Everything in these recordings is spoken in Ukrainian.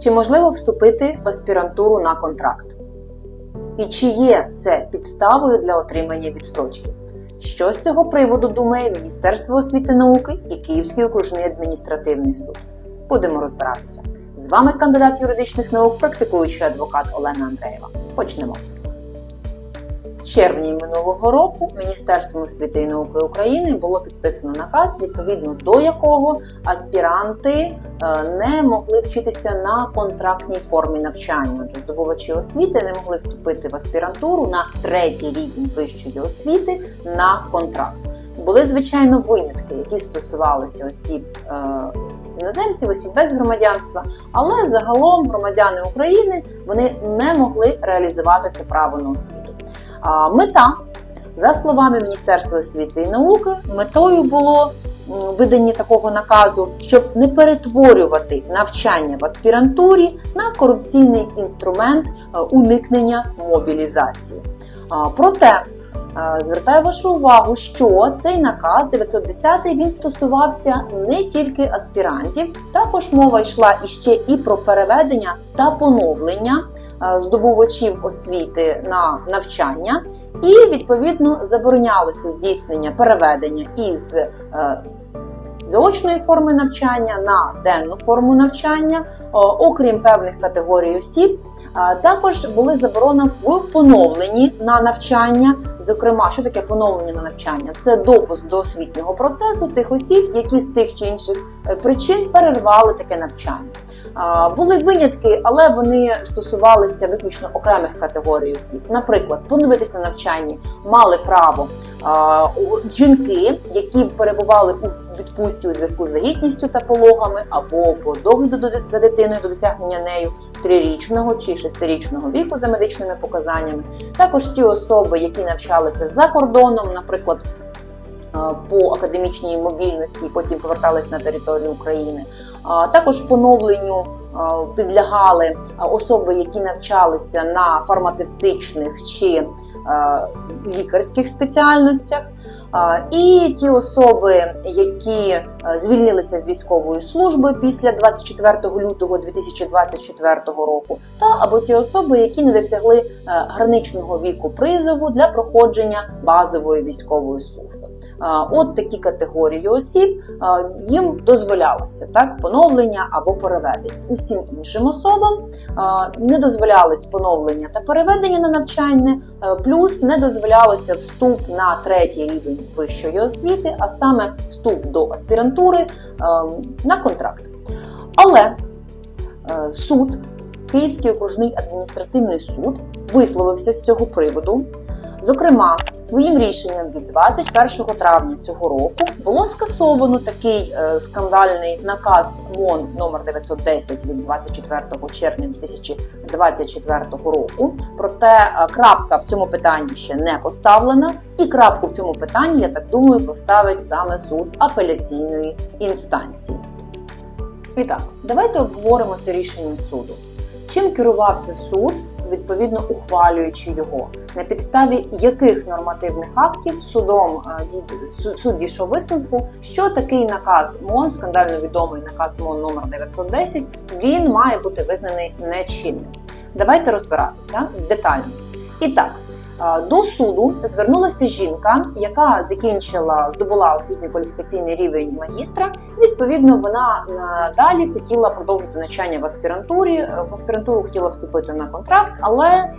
Чи можливо вступити в аспірантуру на контракт? І чи є це підставою для отримання відстрочки? Що з цього приводу думає Міністерство освіти і науки і Київський окружний адміністративний суд? Будемо розбиратися. З вами кандидат юридичних наук, практикуючий адвокат Олена Андреєва. Почнемо. Червні минулого року Міністерством освіти і науки України було підписано наказ, відповідно до якого аспіранти е, не могли вчитися на контрактній формі навчання. Отже, здобувачі освіти не могли вступити в аспірантуру на третій рівень вищої освіти на контракт. Були звичайно винятки, які стосувалися осіб е, іноземців, осіб без громадянства, але загалом громадяни України вони не могли реалізувати це право на освіту. Мета, за словами Міністерства освіти і науки, метою було видання такого наказу, щоб не перетворювати навчання в аспірантурі на корупційний інструмент е, уникнення мобілізації. Проте е, звертаю вашу увагу, що цей наказ 910 він стосувався не тільки аспірантів, також мова йшла іще і про переведення та поновлення здобувачів освіти на навчання, і відповідно заборонялося здійснення переведення із е, заочної форми навчання на денну форму навчання, окрім певних категорій осіб. Також були заборони в поновленні на навчання. Зокрема, що таке поновлення на навчання? Це допуск до освітнього процесу тих осіб, які з тих чи інших е, причин перервали таке навчання. Були винятки, але вони стосувалися виключно окремих категорій осіб. Наприклад, поновитись на навчанні мали право жінки, які перебували у відпустці у зв'язку з вагітністю та пологами, або по догляду до- за дитиною до досягнення нею трирічного чи шестирічного віку за медичними показаннями. Також ті особи, які навчалися за кордоном, наприклад. По академічній мобільності потім повертались на територію України. Також поновленню підлягали особи, які навчалися на фармацевтичних чи лікарських спеціальностях. І ті особи, які звільнилися з військової служби після 24 лютого 2024 року, та або ті особи, які не досягли граничного віку призову для проходження базової військової служби. От такі категорії осіб їм дозволялося так поновлення або переведення. Усім іншим особам не дозволялось поновлення та переведення на навчання, е, плюс не дозволялося вступ на третій рівень вищої освіти, а саме вступ до аспірантури е, на контракт. Але е, суд, Київський окружний адміністративний суд, висловився з цього приводу. Зокрема, своїм рішенням від 21 травня цього року було скасовано такий е, скандальний наказ МОН номер 910 від 24 червня 2024 року. Проте е, крапка в цьому питанні ще не поставлена, і крапку в цьому питанні, я так думаю, поставить саме суд апеляційної інстанції. І так, давайте обговоримо це рішення суду. Чим керувався суд, відповідно ухвалюючи його, на підставі яких нормативних актів судом е, суд- суд дійшов висновку, що такий наказ МОН, скандально відомий наказ МОН номер 910, він має бути визнаний нечинним. Давайте розбиратися детально. І так, е, до суду звернулася жінка, яка закінчила, здобула освітній кваліфікаційний рівень магістра. Відповідно, вона е, далі хотіла продовжити навчання в аспірантурі. Е, В аспірантуру хотіла вступити на контракт, але е,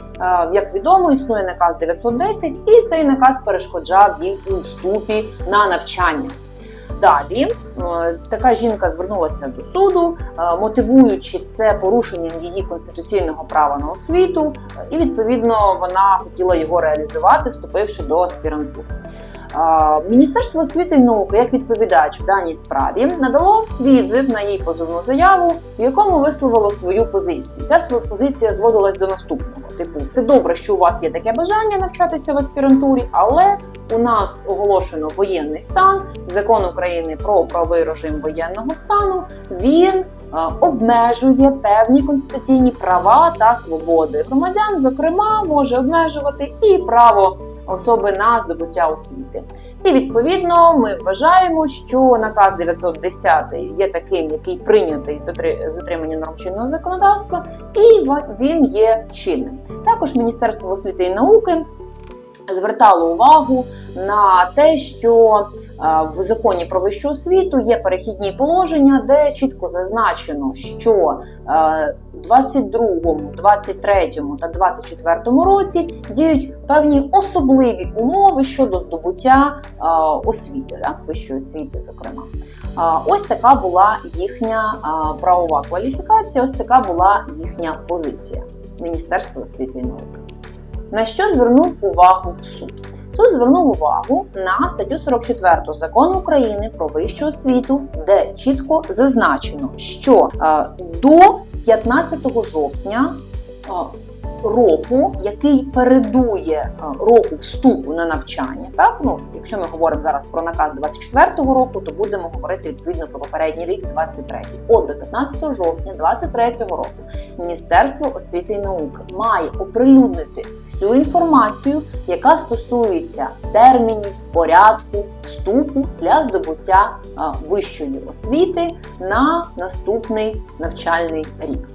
як відомо, існує наказ 910, і цей наказ перешкоджав їй у вступі на навчання. Далі е, така жінка звернулася до суду, е, мотивуючи це порушенням її конституційного права на освіту, е, і відповідно вона хотіла його реалізувати, вступивши до аспірантури. Міністерство освіти і науки, як відповідач в даній справі, надало відзив на її позовну заяву, в якому висловило свою позицію. Ця своя позиція зводилась до наступного: типу, це добре, що у вас є таке бажання навчатися в аспірантурі, але у нас оголошено воєнний стан. Закон України про правовий режим воєнного стану. Він обмежує певні конституційні права та свободи громадян. Зокрема, може обмежувати і право особи на здобуття освіти. І відповідно ми вважаємо, що наказ 910 є таким, який прийнятий з дотримання норм чинного законодавства, і він є чинним. Також Міністерство освіти і науки звертало увагу на те, що в законі про вищу освіту є перехідні положення, де чітко зазначено, що в 22, 23 та 24 році діють певні особливі умови щодо здобуття освіти, да, вищої освіти, зокрема. Ось така була їхня правова кваліфікація, ось така була їхня позиція Міністерства освіти і науки. На що звернув увагу суд? Суд звернув увагу на статтю 44 закону України про вищу освіту, де чітко зазначено, що е, до 15 жовтня е, року, який передує е, року вступу на навчання. Так, ну якщо ми говоримо зараз про наказ 24-го року, то будемо говорити відповідно про попередній рік, 23-й. От до 15 жовтня 23-го року Міністерство освіти і науки має оприлюднити всю інформацію, яка стосується термінів, порядку, вступу для здобуття вищої освіти на наступний навчальний рік.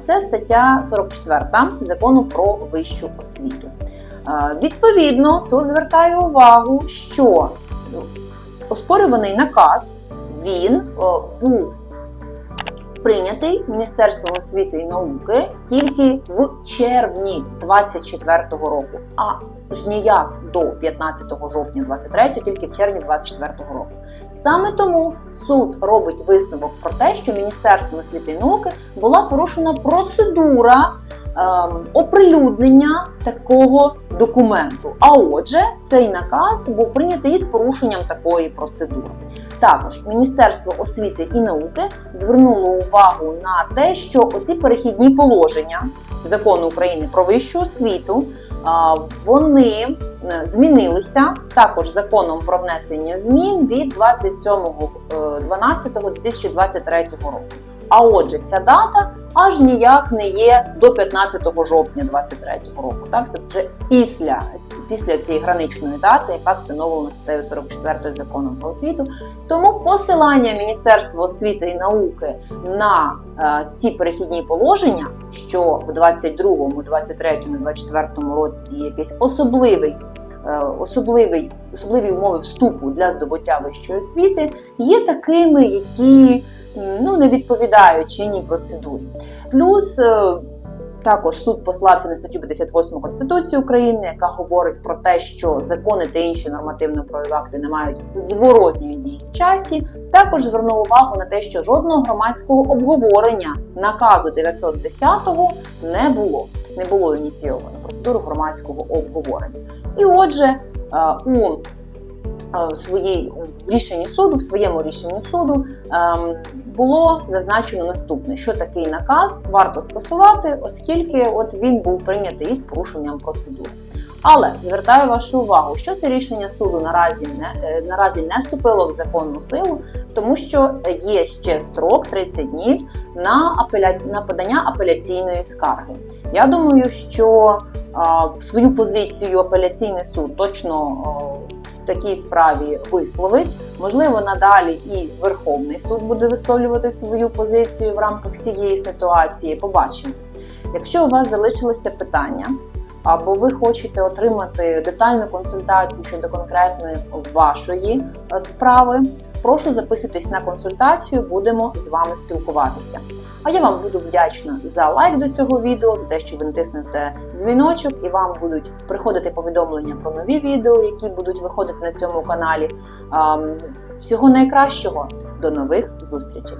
Це стаття 44 закону про вищу освіту. Відповідно, суд звертає увагу, що оспорюваний наказ він був прийнятий Міністерством освіти і науки тільки в червні 24-го року, а ж ніяк до 15 жовтня 23 тільки в червні 24-го року. Саме тому суд робить висновок про те, що Міністерством освіти і науки була порушена процедура. Ем, оприлюднення такого документу. А отже, цей наказ був прийнятий із порушенням такої процедури. Також Міністерство освіти і науки звернуло увагу на те, що оці перехідні положення закону України про вищу освіту вони е, змінилися також законом про внесення змін від 27.12.2023 року. А отже, ця дата аж ніяк не є до 15 жовтня 2023 року. Так, це вже після після цієї граничної дати, яка встановлена статтею 44 закону про освіту. Тому посилання Міністерства освіти і науки на е, ці перехідні положення, що в 22, 23, 24 році є якийсь особливий. Е, особливий, особливі умови вступу для здобуття вищої освіти є такими, які ну, не відповідають чинній процедурі. Плюс е, також суд послався на статтю 58 Конституції України, яка говорить про те, що закони та інші нормативно-правові акти не мають зворотньої дії в часі. Також звернув увагу на те, що жодного громадського обговорення наказу 910-го не було. Не було ініційовано процедуру громадського обговорення. І отже, е, у Е, своїй в рішенні суду, в своєму рішенні суду ем, було зазначено наступне: що такий наказ варто скасувати, оскільки от він був прийнятий із порушенням процедури. Але звертаю вашу увагу, що це рішення суду наразі не е, наразі не вступило в законну силу, тому що є ще строк 30 днів на апеля... на подання апеляційної скарги. Я думаю, що а, свою позицію апеляційний суд точно а, такій справі висловить. Можливо, надалі і Верховний суд буде висловлювати свою позицію в рамках цієї ситуації. Побачимо. Якщо у вас залишилися питання, або ви хочете отримати детальну консультацію щодо конкретної вашої е, справи, прошу записуйтесь на консультацію, будемо з вами спілкуватися. А я вам буду вдячна за лайк до цього відео, за те, що ви натиснете дзвіночок, і вам будуть приходити повідомлення про нові відео, які будуть виходити на цьому каналі. Всього найкращого, до нових зустрічей!